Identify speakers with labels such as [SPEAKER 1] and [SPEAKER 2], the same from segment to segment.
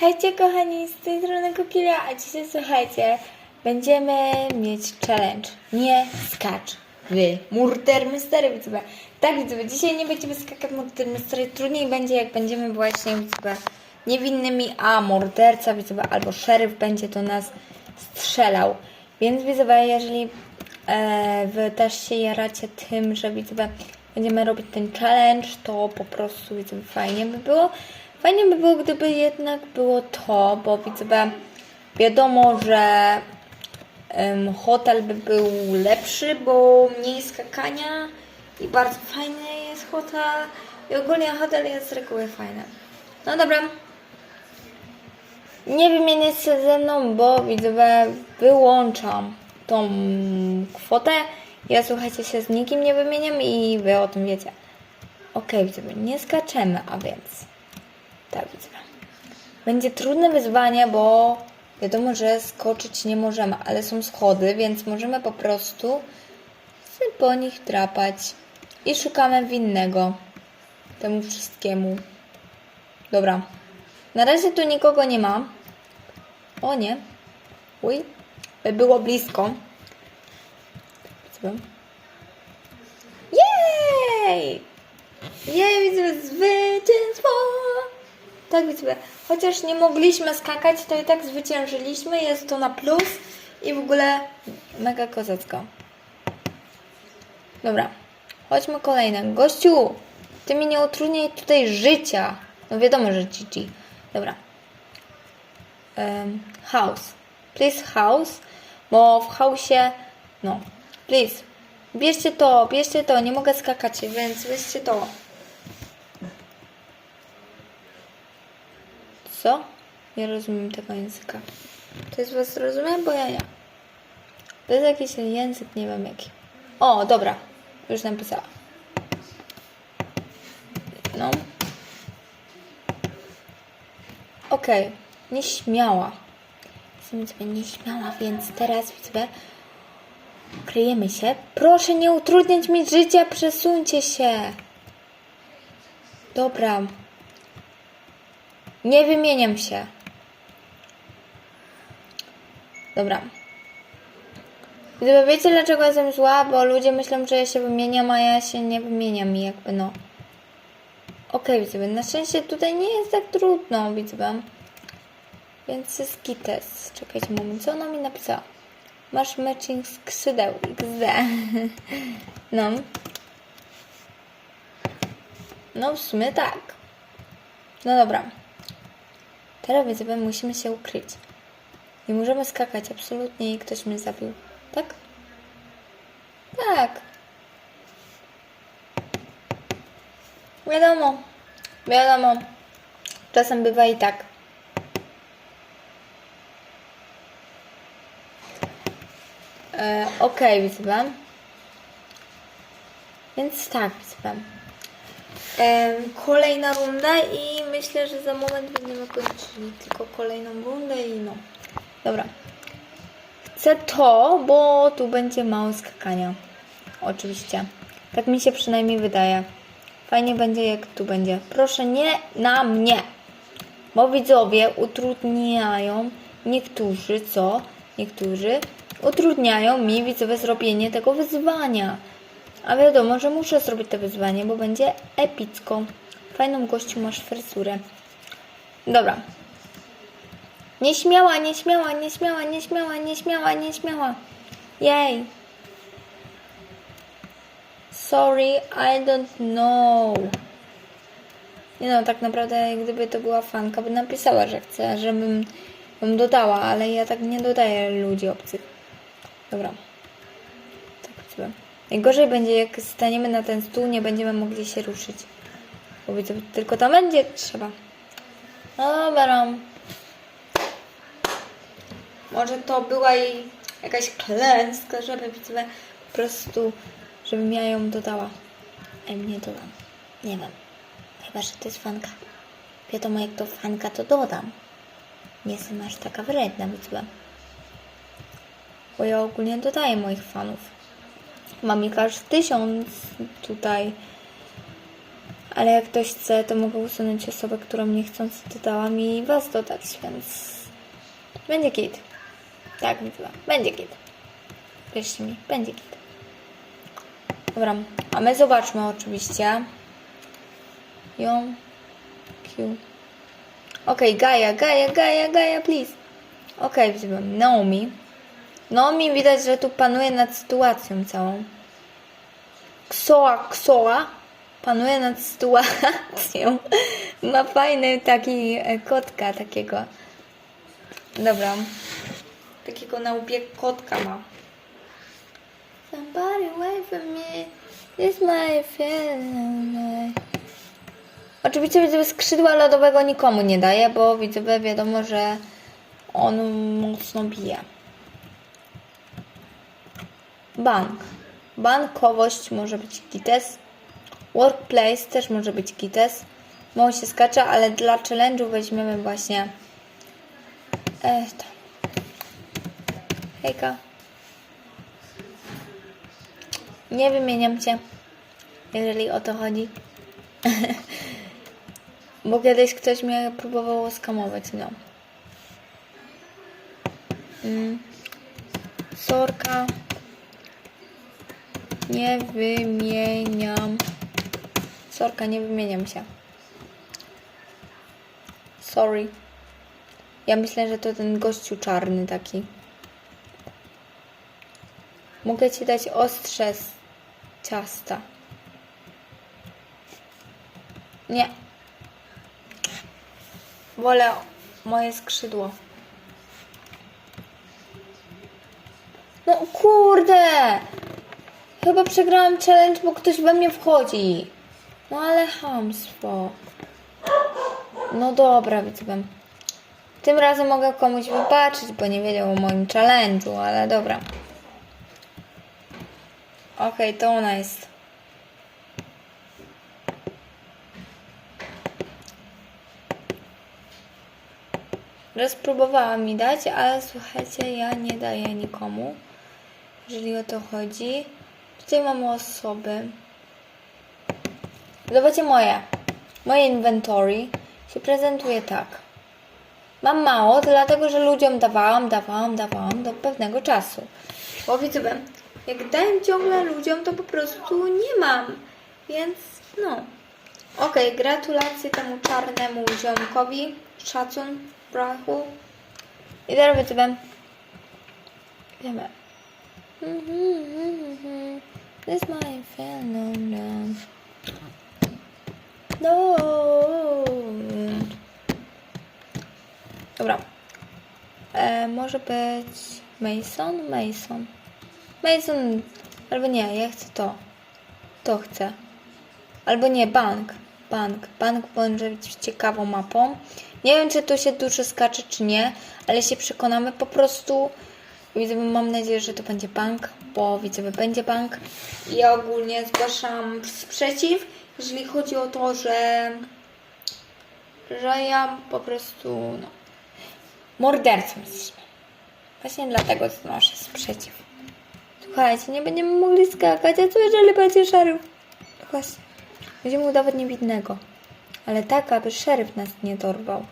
[SPEAKER 1] Hejcie kochani, z tej strony Kukilia, a dzisiaj słuchajcie, będziemy mieć challenge. Nie skacz wy Murder Mystery, widzowie. Tak, widzowie, dzisiaj nie będziemy skakać Murder Mystery, trudniej będzie jak będziemy właśnie, widzowie, niewinnymi, a morderca, widzowie, albo szeryf będzie do nas strzelał. Więc widzowie, jeżeli e, wy też się jaracie tym, że widzowie, będziemy robić ten challenge, to po prostu widzowie, fajnie by było. Fajnie by było, gdyby jednak było to, bo widzowie, wiadomo, że em, hotel by był lepszy, bo mniej skakania i bardzo fajny jest hotel i ogólnie hotel jest z reguły fajny. No dobra. Nie wymieniać się ze mną, bo widzowie wyłączam tą kwotę. Ja słuchajcie się z nikim nie wymieniam i wy o tym wiecie. Okej, widzowie, nie skaczemy, a więc tak widzowie. Będzie trudne wyzwanie, bo wiadomo, że skoczyć nie możemy, ale są schody, więc możemy po prostu po nich drapać i szukamy winnego temu wszystkiemu. Dobra. Na razie tu nikogo nie ma. O nie. Uj. By było blisko. Jej! Jej, widzę zwycięstwo! Tak, widzę. Chociaż nie mogliśmy skakać, to i tak zwyciężyliśmy. Jest to na plus i w ogóle mega kozacko. Dobra, chodźmy kolejne. Gościu, ty mi nie utrudniaj tutaj życia. No wiadomo, że GG. Dobra. Em, house. Please house, bo w house'ie, no, please. Bierzcie to, bierzcie to, nie mogę skakać, więc weźcie to. Co? Nie rozumiem tego języka. To jest was rozumiem, bo ja nie. To jest jakiś język, nie wiem jaki. O, dobra. Już napisała. No. Okej. Nieśmiała. Jestem sobie nieśmiała, więc teraz widzę. Kryjemy się. Proszę nie utrudniać mi życia, przesuńcie się. Dobra. Nie wymieniam się. Dobra. Gdyby wiecie dlaczego jestem zła, bo ludzie myślą, że ja się wymieniam, a ja się nie wymieniam i jakby no. Okej, widzowie, na szczęście tutaj nie jest tak trudno, widzowie. Więc jest. Czekajcie moment, co ona mi napisała? Masz matching skrzydeł XD. No. No w sumie tak. No dobra. Teraz widzowie musimy się ukryć. Nie możemy skakać absolutnie i ktoś mnie zabił. Tak? Tak. Wiadomo. Wiadomo. Czasem bywa i tak. E, Okej, widzowie. Więc tak, widzowie. Em, kolejna runda i myślę, że za moment będziemy kończyli tylko kolejną rundę i no. Dobra. Chcę to, bo tu będzie mało skakania. Oczywiście. Tak mi się przynajmniej wydaje. Fajnie będzie jak tu będzie. Proszę nie na mnie. Bo widzowie utrudniają niektórzy, co? Niektórzy utrudniają mi widzowie zrobienie tego wyzwania. A wiadomo, że muszę zrobić to wyzwanie, bo będzie epicko. Fajną gościu masz fryzurę. Dobra. Nieśmiała, nieśmiała, nieśmiała, nieśmiała, nieśmiała, nieśmiała. Jej. Sorry, I don't know. Nie no, tak naprawdę gdyby to była fanka, by napisała, że chce, żebym bym dodała, ale ja tak nie dodaję ludzi obcych. Dobra. Tak. Najgorzej będzie, jak staniemy na ten stół, nie będziemy mogli się ruszyć. Bo widzę, tylko tam będzie trzeba. No dobra. Może to była jej jakaś klęska, żeby widzowie po prostu, żebym ja ją dodała. Ej, nie dodam. Nie wiem. Chyba, że to jest fanka. Wiadomo, jak to fanka, to dodam. Nie jestem aż taka wredna, widzowie. Bo ja ogólnie dodaję moich fanów. Mam ich aż tysiąc tutaj. Ale jak ktoś chce, to mogę usunąć osobę, którą niechcący dodałam i was dodać, więc będzie git. Tak, widzę. Będzie git. Wierzcie mi, będzie git. Dobra, a my zobaczmy oczywiście ją Q. Okej, Gaia, Gaia, Gaia, Gaia, please. Okej, okay, Naomi. Naomi widać, że tu panuje nad sytuacją całą. Ksoa, Ksoa panuje nad sytuacją. Ma fajny taki e, kotka takiego. Dobra. Takiego na łbie kotka ma. Somebody wait for me. This my feeling. Oczywiście widzowie skrzydła lodowego nikomu nie daje, bo widzowie wiadomo, że on mocno bije. Bank. Bankowość może być gites. Workplace też może być gites. Mało się skacze, ale dla challenge'u weźmiemy właśnie e, to. Hejka. Nie wymieniam cię, jeżeli o to chodzi. Bo kiedyś ktoś mnie próbował skamować, no. Mm. Sorka. Nie wymieniam. Sorka, nie wymieniam się. Sorry. Ja myślę, że to ten gościu czarny taki. Mogę ci dać ostrze z ciasta. Nie. Wolę moje skrzydło. No kurde! Chyba przegrałam challenge, bo ktoś we mnie wchodzi. No ale hamstwo. No dobra, widzę. Tym razem mogę komuś wybaczyć, bo nie wiedział o moim challenge'u, ale dobra. Okej, to ona jest. Raz próbowała mi dać, ale słuchajcie, ja nie daję nikomu, jeżeli o to chodzi. Tutaj mamy osoby. Zobaczcie moje. Moje inventory się prezentuje tak. Mam mało, dlatego że ludziom dawałam, dawałam, dawałam do pewnego czasu. Bo widzę, jak daję ciągle ludziom, to po prostu nie mam. Więc no. Okej, gratulacje temu czarnemu ziomkowi. Szacun, brachu. I teraz widzę, wiemy. This my phenomenon. Dobra. E, może być Mason? Mason. Mason. Albo nie, ja chcę to. To chcę. Albo nie, bank. Bank. Bank być ciekawą mapą. Nie wiem, czy tu się dużo skacze, czy nie, ale się przekonamy po prostu. Widzę, mam nadzieję, że to będzie bank, bo widzę, że będzie bank. I ja ogólnie zgłaszam sprzeciw, jeżeli chodzi o to, że, że ja po prostu, no, mordercą jesteśmy. Właśnie dlatego znoszę sprzeciw. Słuchajcie, nie będziemy mogli skakać, a co jeżeli będzie szeryf? Właśnie. Będziemy udawać niewidnego. Ale tak, aby szeryf nas nie dorwał.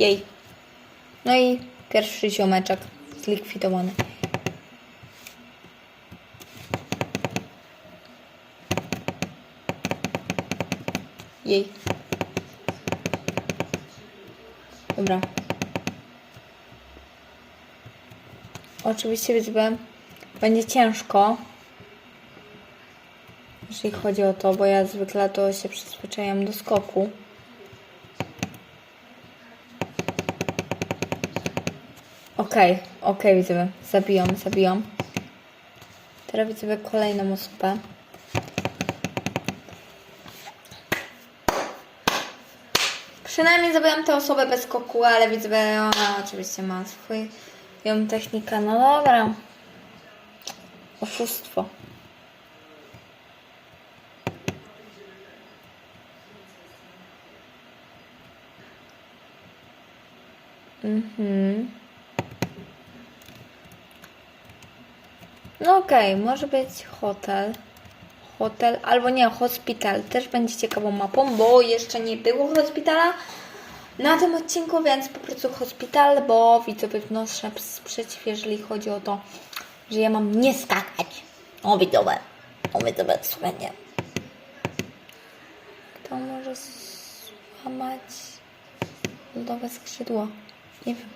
[SPEAKER 1] Jej. No i pierwszy ziomeczek zlikwidowany. Jej. Dobra. Oczywiście widzę, będzie ciężko. Jeśli chodzi o to, bo ja zwykle to się przyzwyczajam do skoku. Okej, okay, okej, okay, widzę. Zabijam, zabijam. Teraz widzę kolejną osobę. Przynajmniej zabiłam tę osobę bez skoku, ale widzę, że ona oczywiście ma swój ją technika. No dobra. Oszustwo. Mhm. No okej, może być hotel. Hotel, albo nie, hospital. Też będzie ciekawą mapą, bo jeszcze nie było hospitala na tym odcinku, więc po prostu hospital, bo widzowie wnoszę sprzeciw, jeżeli chodzi o to, że ja mam nie skakać. O widzowie, o widzowie, słuchajcie. Kto może złamać lodowe skrzydło? Nie wiem.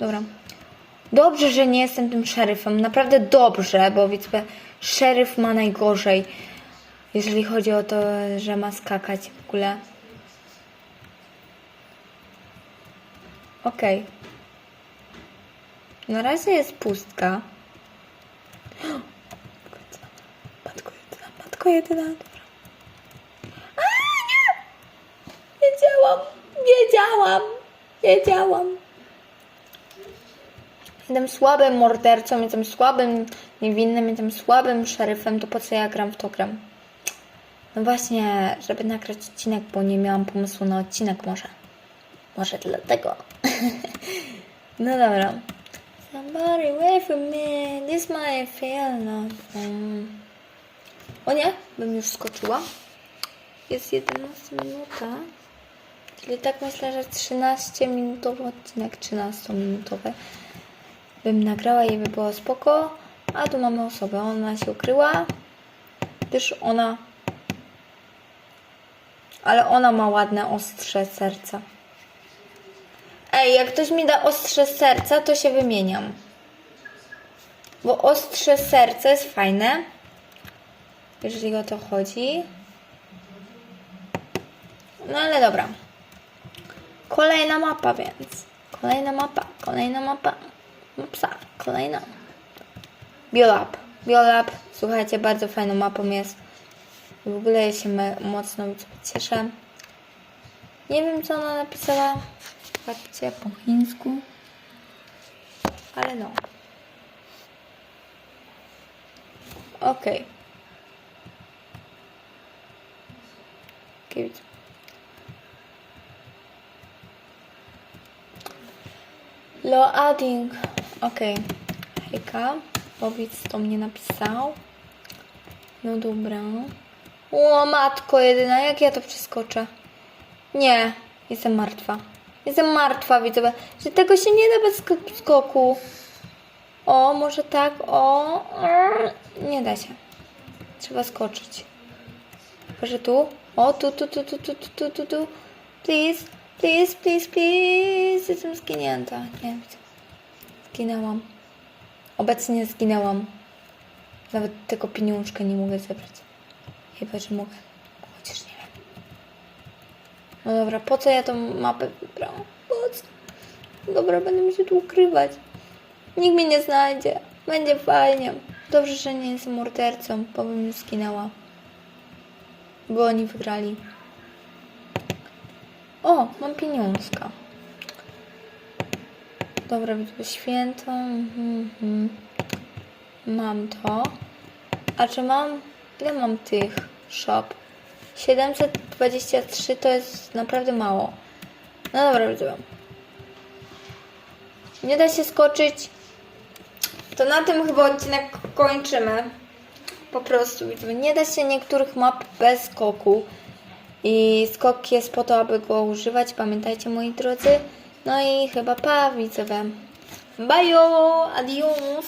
[SPEAKER 1] Dobra. Dobrze, że nie jestem tym szeryfem. Naprawdę dobrze, bo widzę, szeryf ma najgorzej, jeżeli chodzi o to, że ma skakać w ogóle. Okej. Na razie jest pustka. Matko jedyna, matko jedyna, dobra. A, nie! Wiedziałam, wiedziałam, wiedziałam. Jestem słabym mordercą, jestem słabym niewinnym, jestem słabym szeryfem, to po co ja gram w to gram? No właśnie, żeby nagrać odcinek, bo nie miałam pomysłu na odcinek może. Może dlatego. no dobra. Somebody wait for me, this my feel not fun. O nie, bym już skoczyła. Jest 11 minuta. Czyli tak myślę, że 13-minutowy odcinek, 13-minutowy bym nagrała i by było spoko. A tu mamy osobę, ona się ukryła, gdyż ona... Ale ona ma ładne, ostrze serca. Ej, jak ktoś mi da ostrze serca, to się wymieniam. Bo ostrze serce jest fajne, jeżeli o to chodzi. No ale dobra. Kolejna mapa, więc. Kolejna mapa, kolejna mapa. Mapsa, kolejna. Biolab. Biolab, słuchajcie, bardzo fajną mapą jest. W ogóle ja się mocno cieszę. Nie wiem, co ona napisała. Patrzcie, po chińsku. Ale no. Okej. Okay. Okay. Loading. Okej. Hejka. Powiedz, to mnie napisał. No dobra. O, matko jedyna, jak ja to przeskoczę? Nie, jestem martwa. Jestem martwa, widzę, że tego się nie da bez sk- skoku. O, może tak, o. Nie da się. Trzeba skoczyć. Chyba, tu. O, tu, tu, tu, tu, tu, tu, tu, tu, tu. Please, please, please, please. Jestem zginięta. Nie, widzę. Zginęłam. Obecnie zginęłam. Nawet tego pieniążka nie mogę zebrać. Chyba, że mogę. Chociaż nie wiem. No dobra, po co ja tą mapę wybrałam? Po co? Dobra, będę mi się tu ukrywać. Nikt mnie nie znajdzie. Będzie fajnie. Dobrze, że nie jestem mordercą, bo bym zginęła. Bo oni wygrali. O, mam pieniążka. Dobra, widzę święto. Mhm, mhm. Mam to. A czy mam... Ile mam tych shop? 723 to jest naprawdę mało. No dobra, widzę. Nie da się skoczyć. To na tym chyba odcinek kończymy. Po prostu widzę. Nie da się niektórych map bez skoku. I skok jest po to, aby go używać. Pamiętajcie, moi drodzy. No i chyba pa, widzowie. Bajo, adios.